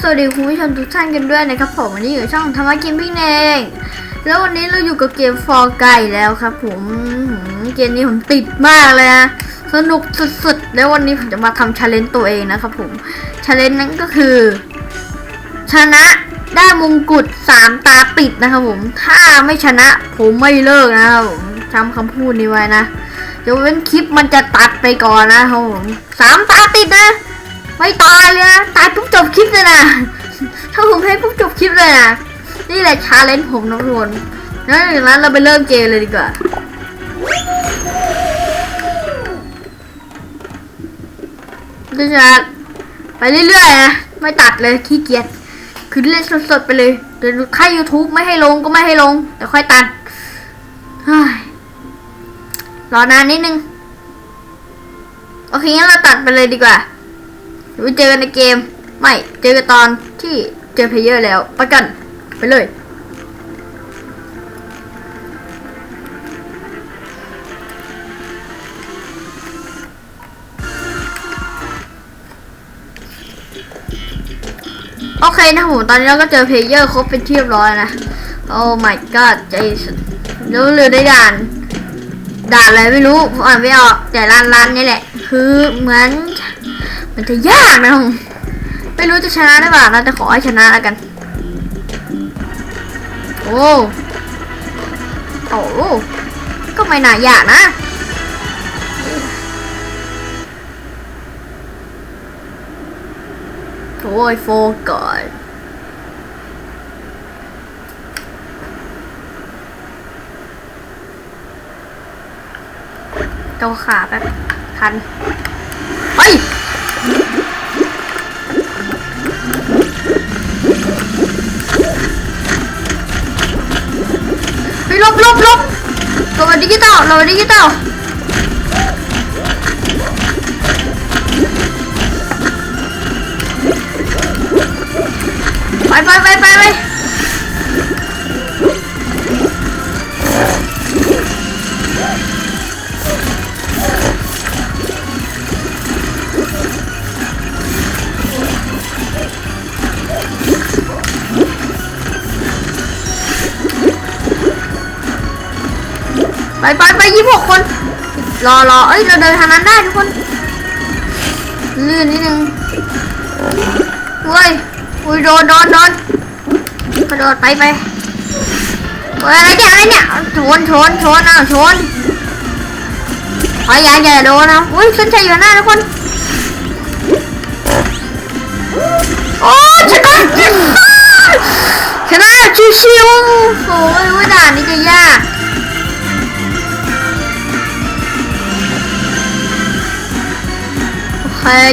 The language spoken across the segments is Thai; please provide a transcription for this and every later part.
สวัสดีคุณผู้ชมทุกท่านกันด้วยนะครับผมวันนี้อยู่ช่องธรรมะกินพี่เองแล้ววันนี้เราอยู่กับเกมฟอร์ไก่แล้วครับผมเกมนี้ผมติดมากเลยนะสนุกสุดๆ แล้ววันนี้ผมจะมาทำชาเลนจ์ตัวเองนะครับผมชาเลนจ์นั้นก็คือ ชนะได้มงกุฎสามตาปิดนะครับผมถ้าไม่ชนะผมไม่เลิกนะครับผมจำคำพูดนี้ไว้นะเดี๋ยวเว้นคลิปมันจะตัดไปก่อนนะครับผมสามตาติดนะ ไม่ตายเลยนะตายปุ๊บจบคลิปเลยนะถ้าผมให้ปุ๊บจบคลิปเลยนะนี่แหละชาเลนจ์ผมนะทุกคนงั้นอย่างนั้นเราไปเริ่มเกมเลยดีกว่าก็จะไปเรื่อยๆนะไม่ตัดเลยขี้เกียจคือเล่นสดๆไปเลยเดี๋ยวค่า YouTube ไม่ให้ลงก็ไม่ให้ลง แต่ค่อยตัดรอนานนิดนึง โอเคงั้นเราตัดไปเลยดีกว่า ไปเจอกันในเกม ไม่เจอกันตอนที่เจอเพลเยอร์แล้วไปกันไปเลยโอเคนะผมตอนนี้เราก็เจอเพลเยอร์ครบเป็นที่เรียบร้อยนะ โอ้ my god ใจสุดแล้วเรือได้ด่าน ด่านอะไรไม่รู้ผมอ่านไม่ออกแต่ร้านร้านนี่แหละ คือเหมือน มันจะยากนะไม่รู้จะชนะได้เปล่านะแต่ขอให้ชนะแล้วกัน โอ้โอ้ก็ไม่น่ายากนะโอ้ยโฟก่อนเกาขาแป๊บทัน Loba digital, loba digital. Bye bye bye bye bye. ไปไปไปยี่หกคน รอรอเอ้ย เราเดินทางนั้นได้ทุกคน ลื่นนิดนึงเฮ้ยอุ้ยโดนโดนโดนกระโดดไปไปอะไรเนี่ยอะไรเนี่ยชนชนชนอะชนพยายามอย่าโดนนะอุ้ยฉันใช้อยู่หน้าทุกคนโอ้ชนะชนะชิวๆโอ้ยด่านนี้จะยาก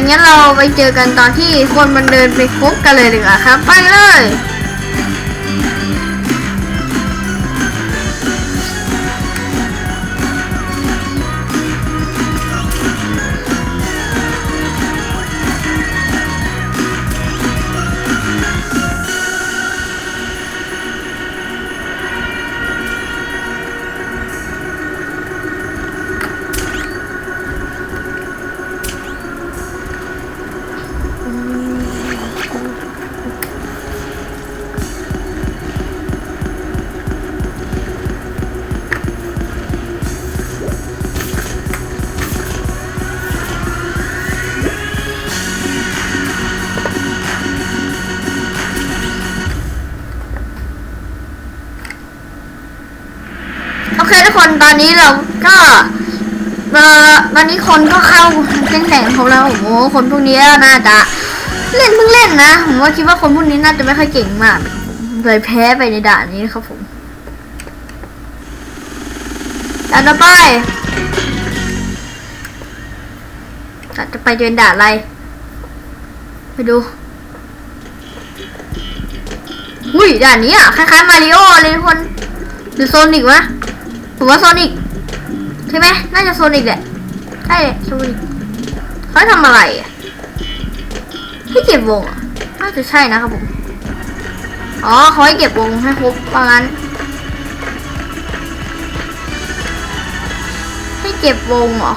งั้นเราไปเจอกันตอนที่คนมันเดินไปคบกันเลยดีกว่าครับ ไปเลย ตอนนี้เราก็เออตอนนี้คนก็เข้าเส้นแข่งของเราโอ้โหคนพวกนี้น่าจะเล่นเพิ่งเล่นนะผมว่าคิดว่าคนพวกนี้น่าจะไม่ค่อยเก่งมากเลยแพ้ไปในด่านนี้นะครับผมด่านต่อไปจะไปเดินด่านอะไร ไปดูอุ้ยด่านนี้อะคล้ายๆมาริโอเลยทุกคนหรือโซนิกวะ ผมว่าโซนิกใช่ไหมน่าจะโซนิกแหละใช่โซนิกเขาทำอะไรอะให้เก็บวงน่าจะใช่นะครับผมอ๋อเขาให้เก็บวงให้ครบว่างั้นให้เก็บวงเหรอ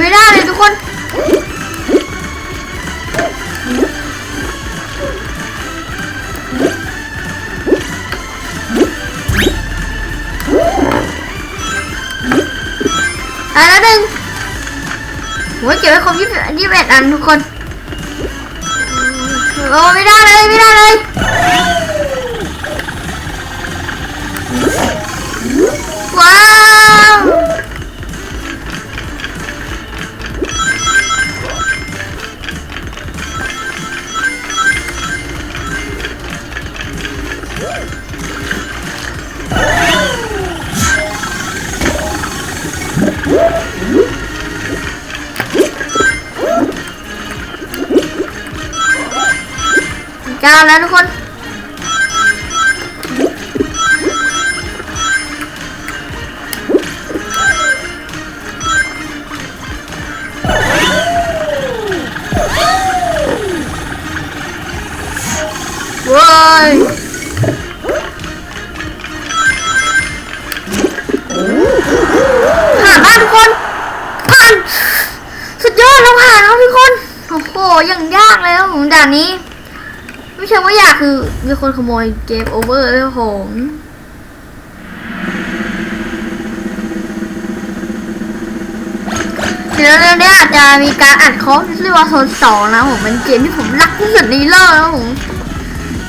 ไม่ได้เลยทุกคนอันละหนึ่งหัวเก็บไว้ครบยี่สิบเอ็ดอันทุกคนโอ้ไม่ได้เลยไม่ได้เลยว้า วเก้าแล้วทุกคนว้ยผ่านบ้านทุกคน ผ่าน สุดยอดเราผ่านแล้วทุกคน โอ้โหอย่างยากเลยครับผมด่านนี้ ไม่ใช่ว่าอยากคือมีคนขโมยเกมโอเวอร์เลยครับผมเดี๋ยวเรื่องนี้อาจจะมีการอัดคอร์สเรียกว่าโซนสองนะผมเป็นเกมที่ผมรักที่สุดในโลกนะผม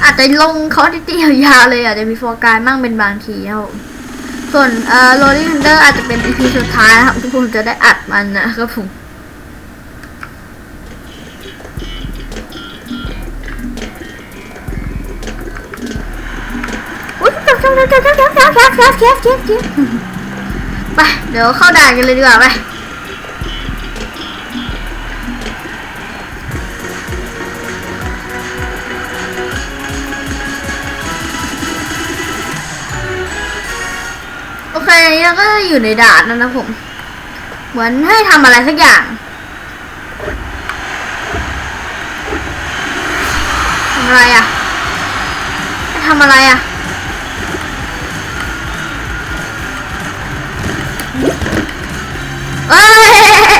อาจจะลงคอร์สที่ยาวๆเลยอาจจะมีโฟกัสมั่งเป็นบางทีครับผมส่วนเอ่อโรลลิ่งเดอร์อาจจะเป็นอีพีสุดท้ายนะครับที่ผมจะได้อัดมันนะครับผม ไปเดี๋ยวเข้าด่านกันเลยดีกว่าไปโอเคอันนี้เราก็อยู่ในด่านแล้วนะผม เหมือนให้ทำอะไรสักอย่างทำอะไรอะทำอะไรอะ เอ้ย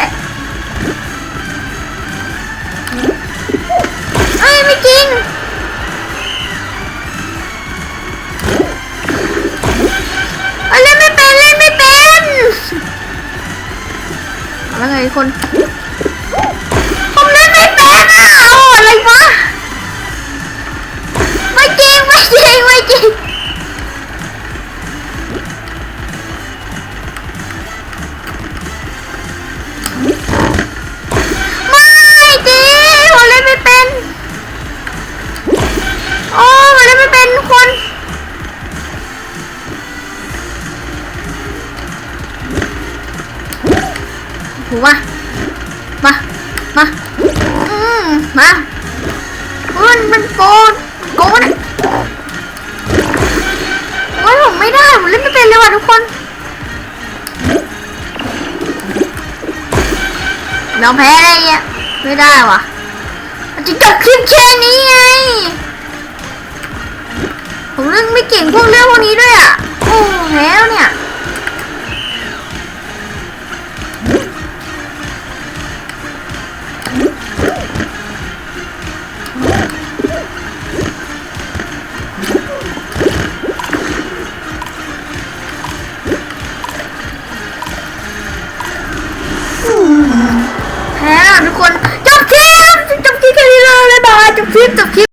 เอ้ยไม่จริงเล่นไม่เป็นเล่นไม่เป็นเอาแล้วไงคนูมา มา มา อืมมามันมันโกนโกนโอ้ยผมไม่ได้ ผมเล่นไม่เป็นเลยว่ะทุกคนยอมแพ้อะไรเงี้ยไม่ได้ว่ะมันจะจบคลิปแค่นี้ไง ผมเรื่องไม่เก่งพวกเรื่องพวกนี้ด้วยอะ โอ้แพ้แล้วเนี่ย